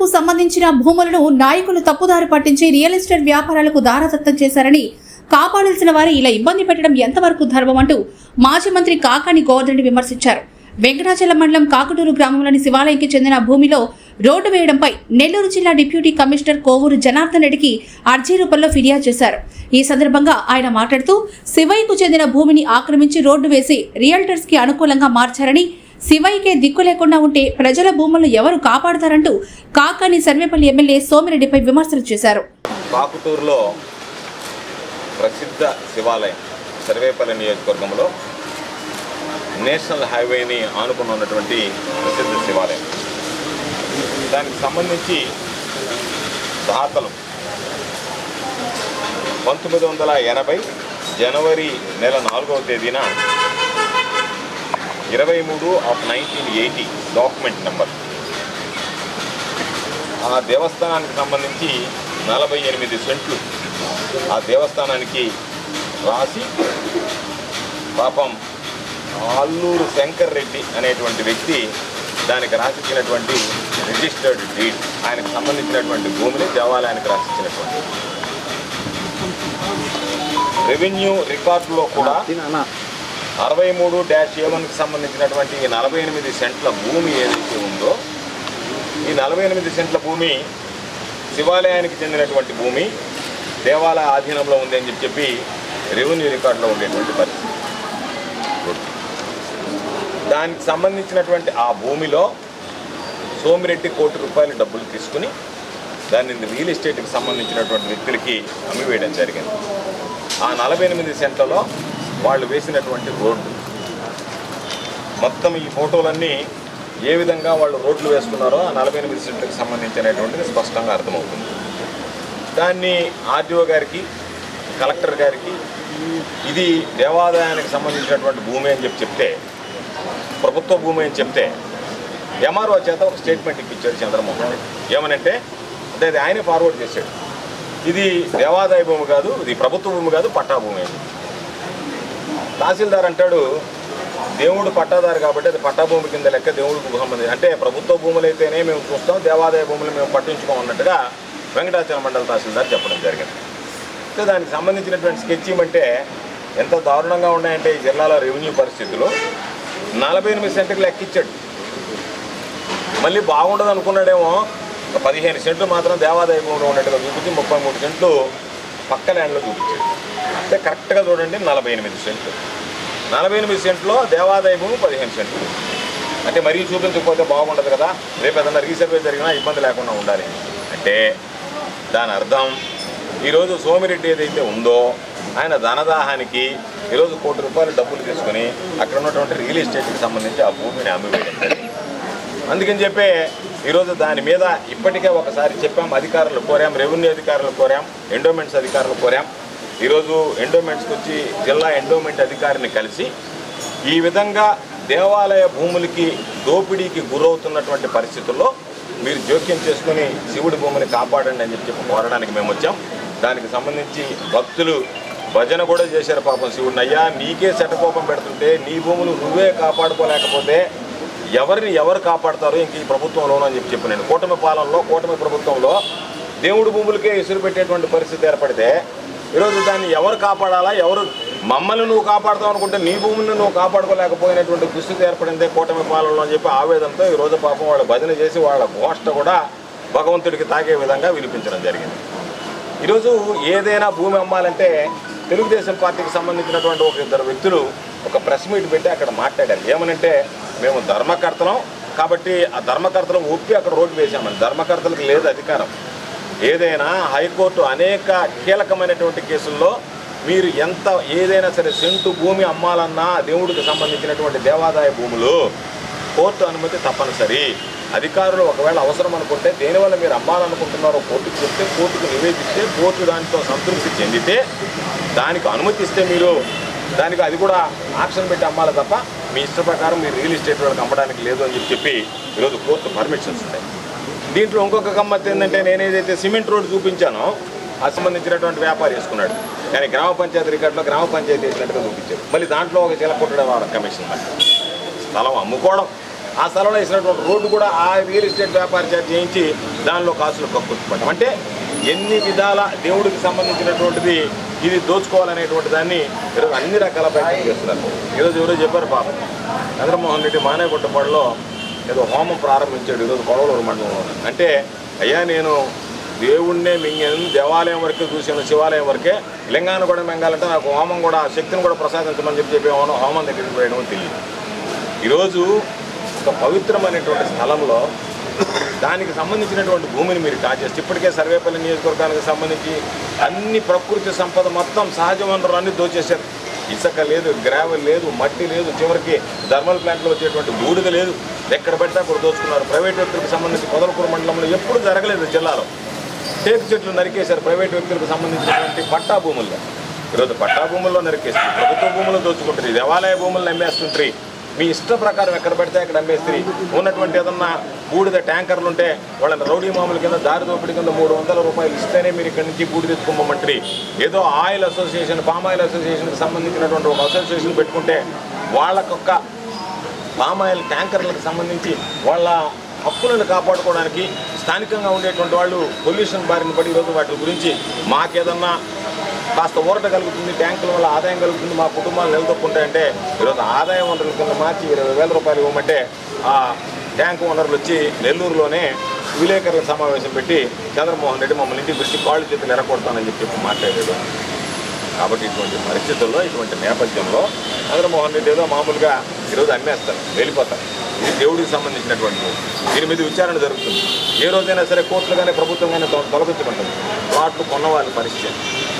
పేదలకు సంబంధించిన భూములను నాయకులు తప్పుదారి పట్టించి రియల్ ఎస్టేట్ వ్యాపారాలకు దారదత్తం చేశారని కాపాడాల్సిన వారు ఇలా ఇబ్బంది పెట్టడం ఎంతవరకు ధర్మం అంటూ మాజీ మంత్రి కాకాని గోవర్ధన్ విమర్శించారు. వెంకటాచలం మండలం కాకుటూరు గ్రామంలోని శివాలయంకి చెందిన భూమిలో రోడ్డు వేయడంపై నెల్లూరు జిల్లా డిప్యూటీ కమిషనర్ కోవూరు జనార్దన్ రెడ్డికి అర్జీ రూపంలో ఫిర్యాదు చేశారు. ఈ సందర్భంగా ఆయన మాట్లాడుతూ శివయ్యకు చెందిన భూమిని ఆక్రమించి రోడ్డు వేసి రియల్టర్స్కి అనుకూలంగా మార్చారని శివయ్యకే దిక్కు లేకుండా ఉంటే ప్రజల భూములను ఎవరు కాపాడతారంటూ కాకాని సర్వేపల్లి ఎమ్మెల్యే సోమిరెడ్డిపై విమర్శలు చేశారు. కాకుటూరులో ప్రసిద్ధ శివాలయం సర్వేపల్లి నియోజకవర్గంలో నేషనల్ హైవేని ఆనుకుని ఉన్నటువంటి ప్రసిద్ధ శివాలయం. దానికి సంబంధించి దాతలు పంతొమ్మిది వందల ఎనభై జనవరి నెల నాలుగవ తేదీన ఇరవై మూడు of nineteen eighty document number. ఆ దేవస్థానానికి సంబంధించి నలభై ఎనిమిది సెంట్లు ఆ దేవస్థానానికి రాసి పాపం ఆల్లూరు శంకర్ రెడ్డి అనేటువంటి వ్యక్తి దానికి రాసిచ్చినటువంటి రిజిస్టర్డ్ డీడ్. ఆయనకు సంబంధించినటువంటి భూమిని దేవాలయానికి రాసిచ్చినటువంటి. రెవెన్యూ రికార్డులో కూడా అరవై మూడు డాష్ ఏవన్కి సంబంధించినటువంటి ఈ నలభై ఎనిమిది సెంట్ల భూమి ఏదైతే ఉందో ఈ నలభై ఎనిమిది సెంట్ల భూమి శివాలయానికి చెందినటువంటి భూమి దేవాలయ ఆధీనంలో ఉంది అని చెప్పి చెప్పి రెవెన్యూ రికార్డులో ఉండేటువంటి పరిస్థితి. దానికి సంబంధించినటువంటి ఆ భూమిలో సోమిరెడ్డి కోటి రూపాయలు డబ్బులు తీసుకుని దాన్ని రియల్ ఎస్టేట్కి సంబంధించినటువంటి వ్యక్తులకి అమ్మివేయడం జరిగింది. ఆ నలభై ఎనిమిది సెంట్లలో వాళ్ళు వేసినటువంటి రోడ్డు. మొత్తం ఈ ఫోటోలన్నీ ఏ విధంగా వాళ్ళు రోడ్లు వేసుకున్నారో ఆ నలభై ఎనిమిది సీట్లకు సంబంధించినటువంటిది స్పష్టంగా అర్థమవుతుంది. దాన్ని ఆర్డీఓ గారికి కలెక్టర్ గారికి ఇది దేవాదాయానికి సంబంధించినటువంటి భూమి అని చెప్పి చెప్తే ప్రభుత్వ భూమి అని చెప్తే ఎంఆర్ఓ చేత ఒక స్టేట్మెంట్ ఇప్పించాడు చంద్రమోహన్ రెడ్డి ఏమనంటే అంటే అది ఆయనే ఫార్వర్డ్ చేశాడు. ఇది దేవాదాయ భూమి కాదు ఇది ప్రభుత్వ భూమి కాదు పట్టా భూమి అని తహసీల్దార్ అంటాడు దేవుడు పట్టాదారు కాబట్టి అది పట్టా భూమి కింద లెక్క దేవుడికి సంబంధించి అంటే ప్రభుత్వ భూములు అయితేనే మేము చూస్తాం దేవాదాయ భూములు మేము పట్టించుకోమన్నట్టుగా వెంకటాచలం మండల తహసీల్దార్ చెప్పడం జరిగింది. అయితే దానికి సంబంధించినటువంటి స్కెచ్ అంటే ఎంత దారుణంగా ఉన్నాయంటే ఈ జిల్లాలో రెవెన్యూ పరిస్థితులు. నలభై ఎనిమిది సెంట్లకు లెక్కిచ్చాడు మళ్ళీ బాగుండదు అనుకున్నాడేమో ఒక పదిహేను సెంట్లు మాత్రం దేవాదాయ భూమిలో ఉన్నట్టుగా చూపించి ముప్పై మూడు సెంట్లు పక్క ల్యాండ్లో చూపించాడు. అంటే కరెక్ట్గా చూడండి నలభై ఎనిమిది సెంట్లు నలభై ఎనిమిది సెంట్లో దేవాదాయము పదిహేను సెంట్లు అంటే మరీ చూపించకపోతే బాగుండదు కదా. రేపు ఏదైనా రీసర్వే జరిగినా ఇబ్బంది లేకుండా ఉండాలి. అంటే దాని అర్థం ఈరోజు సోమిరెడ్డి ఏదైతే ఉందో ఆయన ధనదాహానికి ఈరోజు కోటి రూపాయలు డబ్బులు తీసుకుని అక్కడ ఉన్నటువంటి రియల్ ఎస్టేట్కి సంబంధించి ఆ భూమిని అమ్మివేయడం అందుకని చెప్పే ఈరోజు దాని మీద ఇప్పటికే ఒకసారి చెప్పాం అధికారులు కోరాం రెవెన్యూ అధికారులు కోరాం ఎండోమెంట్స్ అధికారులు కోరాం. ఈరోజు ఎండోమెంట్స్కి వచ్చి జిల్లా ఎండోమెంట్ అధికారిని కలిసి ఈ విధంగా దేవాలయ భూములకి దోపిడీకి గురవుతున్నటువంటి పరిస్థితుల్లో మీరు జోక్యం చేసుకుని శివుడి భూమిని కాపాడండి అని చెప్పి కోరడానికి మేము వచ్చాం. దానికి సంబంధించి భక్తులు భజన కూడా చేశారు పాపం శివుడిని. అయ్యా నీకే శటకోపం పెడుతుంటే నీ భూములు నువ్వే కాపాడుకోలేకపోతే ఎవరిని ఎవరు కాపాడతారు? ఇంక ఈ ప్రభుత్వంలోనూ అని చెప్పి చెప్పి నేను కూటమి పాలనలో కూటమి ప్రభుత్వంలో దేవుడి భూములకే ఇసురు పెట్టేటువంటి పరిస్థితి ఏర్పడితే ఈరోజు దాన్ని ఎవరు కాపాడాలా? ఎవరు మమ్మల్ని నువ్వు కాపాడుతావు అనుకుంటే నీ భూమిని నువ్వు కాపాడుకోలేకపోయినటువంటి దుస్థితి ఏర్పడిందే కూటమి పాలనలో అని చెప్పి ఆవేదంతో ఈరోజు పాపం వాళ్ళ భజన చేసి వాళ్ళ ఘోష్ట కూడా భగవంతుడికి తాకే విధంగా వినిపించడం జరిగింది. ఈరోజు ఏదైనా భూమి అమ్మాలంటే తెలుగుదేశం పార్టీకి సంబంధించినటువంటి ఒక ఇద్దరు వ్యక్తులు ఒక ప్రెస్ మీట్ పెట్టి అక్కడ మాట్లాడారు. ఏమనంటే మేము ధర్మకర్తలం కాబట్టి ఆ ధర్మకర్తలు ఒప్పి అక్కడ రోడ్డు వేసామని ధర్మకర్తలకు లేదు అధికారం. ఏదైనా హైకోర్టు అనేక కీలకమైనటువంటి కేసుల్లో మీరు ఎంత ఏదైనా సరే సెంటు భూమి అమ్మాలన్నా దేవుడికి సంబంధించినటువంటి దేవాదాయ భూములు కోర్టు అనుమతి తప్పనిసరి. అధికారులు ఒకవేళ అవసరం అనుకుంటే దేనివల్ల మీరు అమ్మాలనుకుంటున్నారో కోర్టుకు చెప్తే కోర్టుకు నివేదిస్తే కోర్టు దానితో సంతృప్తి చెందితే దానికి అనుమతిస్తే మీరు దానికి అది కూడా ఆప్షన్ పెట్టి అమ్మాలి తప్ప మీ ఇష్ట ప్రకారం మీరు రియల్ ఎస్టేట్ వాళ్ళకి అమ్మడానికి లేదు అని చెప్పి చెప్పి ఈరోజు కోర్టు పర్మిషన్స్ ఉంటాయి. దీంట్లో ఇంకొక గమ్మత్ ఏంటంటే నేను ఏదైతే సిమెంట్ రోడ్ చూపించానో ఆ సంబంధించినటువంటి వ్యాపారి వేసుకున్నాడు. కానీ గ్రామ పంచాయతీ రికార్డులో గ్రామ పంచాయతీ వేసినట్టుగా చూపించాడు. మళ్ళీ దాంట్లో ఒక చిలకొట్టడం కమిషన్ మరి స్థలం అమ్ముకోవడం. ఆ స్థలంలో వేసినటువంటి రోడ్డు కూడా ఆ రియల్ ఎస్టేట్ వ్యాపారి చార్జ్ చేయించి దానిలో కాసులు కక్కుపడ్డం అంటే ఎన్ని విధాల దేవుడికి సంబంధించినటువంటిది ఇది దోచుకోవాలనేటువంటి దాన్ని ఈరోజు అన్ని రకాల ప్రయత్నం చేస్తున్నారు. ఈరోజు ఎవరో చెప్పారు పాపం. చంద్రమోహన్ రెడ్డి మానేగుట్టపాడులో ఏదో హోమం ప్రారంభించాడు ఈరోజు కొడవలూరు మండలంలో. అంటే అయ్యా నేను దేవుణ్ణే మింగాను దేవాలయం వరకే చూసిన శివాలయం వరకే. లింగాన్ని కూడా మింగాలంటే నాకు హోమం కూడా శక్తిని కూడా ప్రసాదించమని చెప్పి చెప్పి హోమం హోమం దగ్గరికి పోయడం తెలియదు. ఈరోజు ఒక పవిత్రమైనటువంటి స్థలంలో దానికి సంబంధించినటువంటి భూమిని మీరు కాజేస్తే ఇప్పటికే సర్వేపల్లి నియోజకవర్గానికి సంబంధించి అన్ని ప్రకృతి సంపద మొత్తం సహజ వనరులు అన్ని దోచేశారు. ఇసుక లేదు గ్రావెల్ లేదు మట్టి లేదు చివరికి థర్మల్ ప్లాంట్లో వచ్చేటువంటి బూడిద లేదు. ఎక్కడ పడితే అక్కడ దోచుకున్నారు. ప్రైవేట్ వ్యక్తులకు సంబంధించి పొదలకూరు మండలంలో ఎప్పుడు జరగలేదు జిల్లాలో. టేకు చెట్లు నరికేశారు ప్రైవేట్ వ్యక్తులకు సంబంధించినటువంటి పట్టా భూముల్లో. ఈరోజు పట్టా భూముల్లో నరికేస్తుంది ప్రభుత్వ భూములు దోచుకుంటుంది దేవాలయ భూములను అమ్మేస్తుంటారు మీ ఇష్ట ప్రకారం ఎక్కడ పడితే అక్కడ అమ్మేస్తారు ఉన్నటువంటి ఏదన్నా బూడిద ట్యాంకర్లు ఉంటే వాళ్ళని రౌడీ మామూలు కింద దారి దోపిడి కింద మూడు వందల రూపాయలు ఇస్తేనే మీరు ఇక్కడి నుంచి బూడి తెచ్చుకోమంటారు ఏదో ఆయిల్ అసోసియేషన్ పామ్ ఆయిల్ అసోసియేషన్కి సంబంధించినటువంటి ఒక అసోసియేషన్ పెట్టుకుంటే వాళ్ళకొక్క పామాయిల్ ట్యాంకర్లకు సంబంధించి వాళ్ళ హక్కులను కాపాడుకోవడానికి స్థానికంగా ఉండేటువంటి వాళ్ళు పొల్యూషన్ బారిన పడి ఈరోజు వాటి గురించి మాకేదన్నా కాస్త ఊరట కలుగుతుంది ట్యాంకుల వల్ల ఆదాయం కలుగుతుంది మా కుటుంబాలు నిలదొక్కుంటాయంటే ఈరోజు ఆదాయం వనరుల కింద మార్చి ఇరవై వేల రూపాయలు ఇవ్వమంటే ఆ ట్యాంకు వనరులు వచ్చి నెల్లూరులోనే విలేకరుల సమావేశం పెట్టి చంద్రమోహన్ రెడ్డి మమ్మల్ని ఇంటికి పిలిచి కాళ్ళు చేతులు ఎరగొడతానని చెప్పి మాట్లాడాడు. కాబట్టి ఇటువంటి పరిస్థితుల్లో ఇటువంటి నేపథ్యంలో చంద్రమోహన్ రెడ్డి ఏదో మామూలుగా ఈరోజు అమ్మేస్తారు వెళ్ళిపోతారు. ఇది దేవుడికి సంబంధించినటువంటి దీని మీద విచారణ జరుగుతుంది. ఏ రోజైనా సరే కోర్టులు కానీ ప్రభుత్వం కానీ తొ- తొలగించుకుంటుంది ప్లాట్లు కొన్నవాళ్ళ పరిస్థితి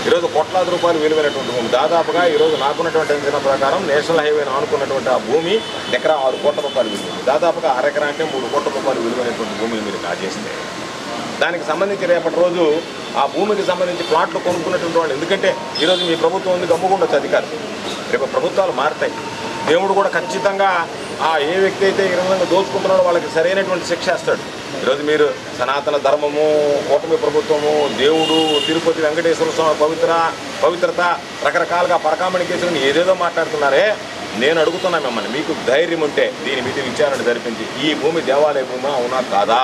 ఈరోజు కోట్లాది రూపాయలు విలువైనటువంటి భూమి. దాదాపుగా ఈరోజు నాకున్నటువంటి అంచనా ప్రకారం నేషనల్ హైవేను ఆనుకున్నటువంటి ఆ భూమి ఎకరా ఆరు కోట్ల రూపాయలు విలువ దాదాపుగా అరెకరా అంటే మూడు కోట్ల రూపాయలు విలువైనటువంటి భూమిని మీరు కాజేస్తే. దానికి సంబంధించి రేపటి రోజు ఆ భూమికి సంబంధించి ప్లాట్లు కొనుక్కున్నటువంటి వాళ్ళు. ఎందుకంటే ఈరోజు మీ ప్రభుత్వం ఉంది గమ్ముకుండొచ్చు అధికారం. రేపు ప్రభుత్వాలు మారుతాయి. దేవుడు కూడా ఖచ్చితంగా ఆ ఏ వ్యక్తి అయితే ఈ విధంగా దోచుకుంటున్నాడో వాళ్ళకి సరైనటువంటి శిక్ష వేస్తాడు. ఈరోజు మీరు సనాతన ధర్మము కూటమి ప్రభుత్వము దేవుడు తిరుపతి వెంకటేశ్వర స్వామి పవిత్ర పవిత్రత రకరకాలుగా పరకామణి కేసులను ఏదేదో మాట్లాడుతున్నారే నేను అడుగుతున్నా మిమ్మల్ని మీకు ధైర్యం ఉంటే దీని మీద విచారణ జరిపించి ఈ భూమి దేవాలయ భూమి అవునా కాదా?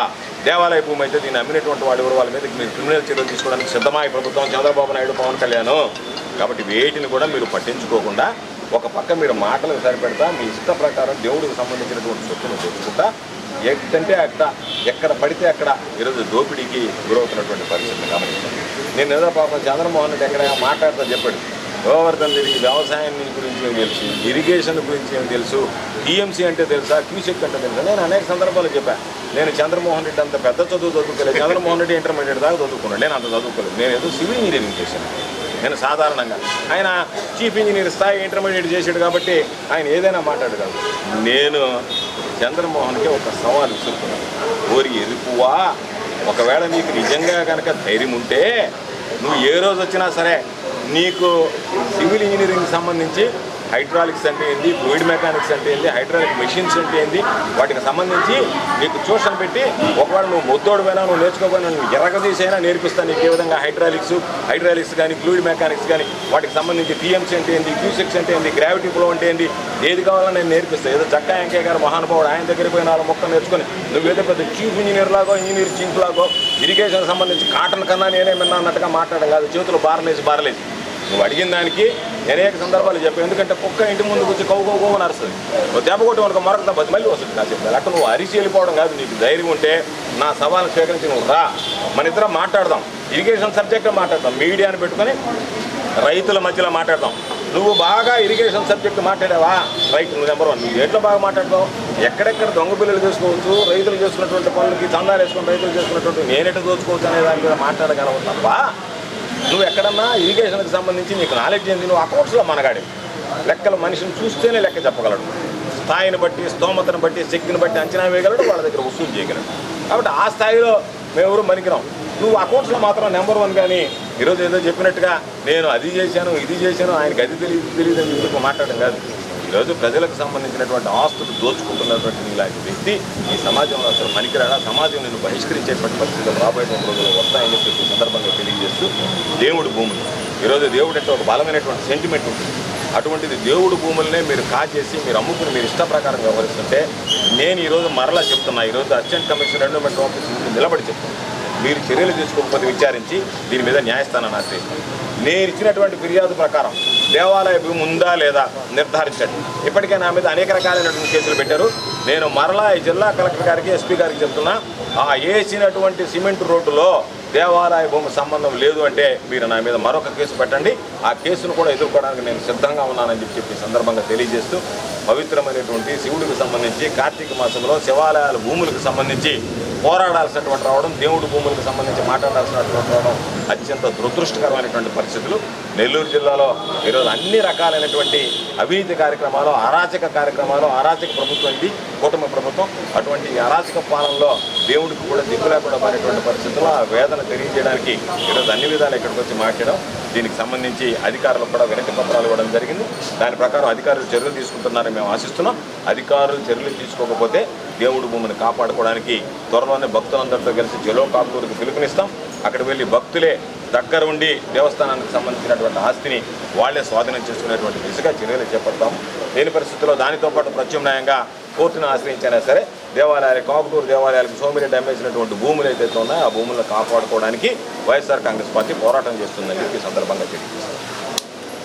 దేవాలయ భూమి అయితే దీన్ని అమ్మినటువంటి వాళ్ళు ఎవరు? వాళ్ళ మీద మీరు క్రిమినల్ చర్యలు తీసుకోవడానికి సిద్ధమా ఈ ప్రభుత్వం చంద్రబాబు నాయుడు పవన్ కళ్యాణ్. కాబట్టి వేటిని కూడా మీరు పట్టించుకోకుండా ఒక పక్క మీరు మాటలకు సరిపెడతా మీ ఇష్ట ప్రకారం దేవుడికి సంబంధించినటువంటి సొత్తును తెచ్చుకుంటా ఎక్కడంటే అక్కడ ఎక్కడ పడితే అక్కడ ఈరోజు దోపిడీకి గురవుతున్నటువంటి పరిస్థితి గమనించాను నేను ఏదో పాపం చంద్రమోహన్ రెడ్డి ఎక్కడ మాట్లాడుతూ చెప్పాడు. గోవర్ధన్ రెడ్డి వ్యవసాయం గురించి ఏం తెలుసు? ఇరిగేషన్ గురించి ఏం తెలుసు? టీఎంసీ అంటే తెలుసా? క్యూసెక్ అంటే తెలుసా? నేను అనేక సందర్భాలు చెప్పాను నేను చంద్రమోహన్ రెడ్డి అంత పెద్ద చదువు చదువుకోలేదు. చంద్రమోహన్ రెడ్డి ఇంటర్మీడియట్ దాకా చదువుకున్నాడు. నేను అంత చదువుకోలేదు. నేను ఏదో సివిల్ ఇంజనీరింగ్ చేశాను. నేను సాధారణంగా. ఆయన చీఫ్ ఇంజనీర్ స్థాయి ఇంటర్మీడియట్ చేశాడు కాబట్టి ఆయన ఏదైనా మాట్లాడగలడు. నేను చంద్రమోహన్కి ఒక సవాల్ ఇస్తున్నాను ఓరి ఎరుపువా? ఒకవేళ నీకు నిజంగా కనుక ధైర్యం ఉంటే నువ్వు ఏ రోజు వచ్చినా సరే నీకు సివిల్ ఇంజనీరింగ్ సంబంధించి హైడ్రాలిక్స్ అంటే ఏంది ఫ్లూయిడ్ మెకానిక్స్ అంటే ఏంది హైడ్రాలిక్ మెషిన్స్ అంటే ఏంది వాటికి సంబంధించి నీకు ట్యూషన్ పెట్టి ఒకవేళ నువ్వు ముద్దోడు పోయినా నువ్వు నేర్చుకోపోయినా నువ్వు ఎరగదీసైనా నేర్పిస్తాను నీకు ఏ విధంగా హైడ్రాలిక్స్ హైడ్రాలిక్స్ కానీ ఫ్లూయిడ్ మెకానిక్స్ కానీ వాటికి సంబంధించి టీఎంసీ అంటే ఏంది క్యూసెక్స్ అంటే ఏంది గ్రావిటీ ఫ్లో అంటే ఏంది ఏది కావాలో నేను నేర్పిస్తాను ఏదో చక్కా వెంకయ్య గారు మహానుభావుడు ఆయన దగ్గరికి పోయిన వాళ్ళ మొక్క నేర్చుకొని నువ్వేదో పెద్ద చీఫ్ ఇంజనీర్ లాగో ఇంజనీర్ చీఫ్ లాగో ఇరిగేషన్ సంబంధించి కాటన్ కన్నా నేనే విన్నా అన్నట్టుగా మాట్లాడడం కాదు చేతులు బారలేసి బారలేసి నువ్వు అడిగిన దానికి అనేక సందర్భాలు చెప్పావు. ఎందుకంటే కుక్క ఇంటి ముందు వచ్చి కౌ కౌ అని అరుస్తుంది. నువ్వు దెబ్బ కొట్టి మనకు మరొక దెబ్బ మళ్ళీ వస్తుంది. నా చెప్పాను అక్కడ నువ్వు అరిసి వెళ్ళిపోవడం కాదు నీకు ధైర్యం ఉంటే నా సవాలు స్వీకరించి నువ్వు రా. మన ఇద్దరం మాట్లాడదాం. ఇరిగేషన్ సబ్జెక్ట్ మాట్లాడదాం మీడియాని పెట్టుకొని రైతుల మధ్యలో మాట్లాడదాం. నువ్వు బాగా ఇరిగేషన్ సబ్జెక్ట్ మాట్లాడావా? రైట్ నువ్వు నెంబర్ వన్. నువ్వు ఎట్లా బాగా మాట్లాడతావు? ఎక్కడెక్కడ దొంగ పిల్లలు చేసుకోవచ్చు రైతులు చేసుకున్నటువంటి పనులకి చందాలు వేసుకుని రైతులు చేసుకున్నటువంటి నేనెట్టు దోచుకోవచ్చు అనే దాని మీద మాట్లాడగలవు తప్ప నువ్వు ఎక్కడన్నా ఇరిగేషన్కి సంబంధించి నీకు నాలెడ్జ్ ఏంది? నువ్వు అకౌంట్స్లో మనగాడి లెక్కలు మనిషిని చూస్తేనే లెక్క చెప్పగలడు. స్థాయిని బట్టి స్తోమతను బట్టి శక్తిని బట్టి అంచనా వేయగలడు వాళ్ళ దగ్గర వసూలు చేయగలడు. కాబట్టి ఆ స్థాయిలో మేమెవరు మనికిరాం. నువ్వు అకౌంట్స్లో మాత్రం నెంబర్ వన్ కానీ ఈరోజు ఏదో చెప్పినట్టుగా నేను అది చేశాను ఇది చేశాను ఆయనకి అది తెలియదు తెలియదు అని చెప్పి మాట్లాడడం కాదు. ఈరోజు ప్రజలకు సంబంధించినటువంటి ఆస్తులు దోచుకుంటున్నటువంటి ఇలాంటి వ్యక్తి ఈ సమాజంలో అసలు పనికిరాడా? సమాజం నేను బహిష్కరించేటువంటి పరిస్థితులు రాబోయే రోజులు వస్తాయని చెప్పి సందర్భంగా తెలియజేస్తూ దేవుడు భూములు. ఈరోజు దేవుడు అంటే ఒక బలమైనటువంటి సెంటిమెంట్ ఉంటుంది. అటువంటిది దేవుడు భూములనే మీరు కాజేసి మీరు అమ్ముకుని మీరు ఇష్ట ప్రకారం వ్యవహరిస్తుంటే నేను ఈరోజు మరలా చెప్తున్నా ఈరోజు కమిషన్ రెండు ఎండోమెంట్ ఆఫీస్ నిలబడి చెప్తున్నా. మీరు చర్యలు తీసుకోకపోతే విచారించి దీని మీద న్యాయస్థానాన్ని ఆశ్రయిస్తాను నేను ఇచ్చినటువంటి ఫిర్యాదు ప్రకారం దేవాలయ భూమి ఉందా లేదా నిర్ధారించండి. ఇప్పటికే నా మీద అనేక రకాలైనటువంటి కేసులు పెట్టారు. నేను మరలా ఈ జిల్లా కలెక్టర్ గారికి ఎస్పీ గారికి చెప్తున్నా ఆ వేసినటువంటి సిమెంట్ రోడ్డులో దేవాలయ భూమి సంబంధం లేదు అంటే మీరు నా మీద మరొక కేసు పెట్టండి. ఆ కేసును కూడా ఎదుర్కోవడానికి నేను సిద్ధంగా ఉన్నానని చెప్పి చెప్పి సందర్భంగా తెలియజేస్తూ పవిత్రమైనటువంటి శివుడికి సంబంధించి కార్తీక మాసంలో శివాలయాల భూములకు సంబంధించి పోరాడాల్సినటువంటి రావడం దేవుడి భూములకు సంబంధించి మాట్లాడాల్సినటువంటి రావడం అత్యంత దురదృష్టకరమైనటువంటి పరిస్థితులు. నెల్లూరు జిల్లాలో ఈరోజు అన్ని రకాలైనటువంటి అవినీతి కార్యక్రమాలు అరాచక కార్యక్రమాలు అరాచక ప్రభుత్వం ఇది కూటమి ప్రభుత్వం. అటువంటి అరాచక పాలనలో దేవుడికి కూడా దిక్కు లేకుండా పోయినటువంటి పరిస్థితుల్లో ఆ వేదన తెలియజేయడానికి ఈరోజు అన్ని విధాలు ఇక్కడికి వచ్చి మాట్లాడడం దీనికి సంబంధించి అధికారులకు కూడా వినతి పత్రాలు ఇవ్వడం జరిగింది. దాని ప్రకారం అధికారులు చర్యలు తీసుకుంటున్నారని మేము ఆశిస్తున్నాం. అధికారులు చర్యలు తీసుకోకపోతే దేవుడు భూమిని కాపాడుకోవడానికి త్వరలోనే భక్తులందరితో కలిసి జలో కాకూరుకు పిలుపునిస్తాం. అక్కడికి వెళ్ళి భక్తులే దగ్గర ఉండి దేవస్థానానికి సంబంధించినటువంటి ఆస్తిని వాళ్ళే స్వాధీనం చేసుకునేటువంటి దిశగా చర్యలు చేపడతాం. లేని పరిస్థితుల్లో దానితో పాటు ప్రత్యామ్నాయంగా కోర్టును ఆశ్రయించినా సరే దేవాలయాలు కాకుటూరు దేవాలయాలకు సోమిరెడ్డి అమ్మేసినటువంటి భూములు ఏదైతే ఉన్నాయో ఆ భూములను కాపాడుకోవడానికి వైఎస్ఆర్ కాంగ్రెస్ పార్టీ పోరాటం చేస్తుందని చెప్పి ఈ సందర్భంగా తెలియజేస్తారు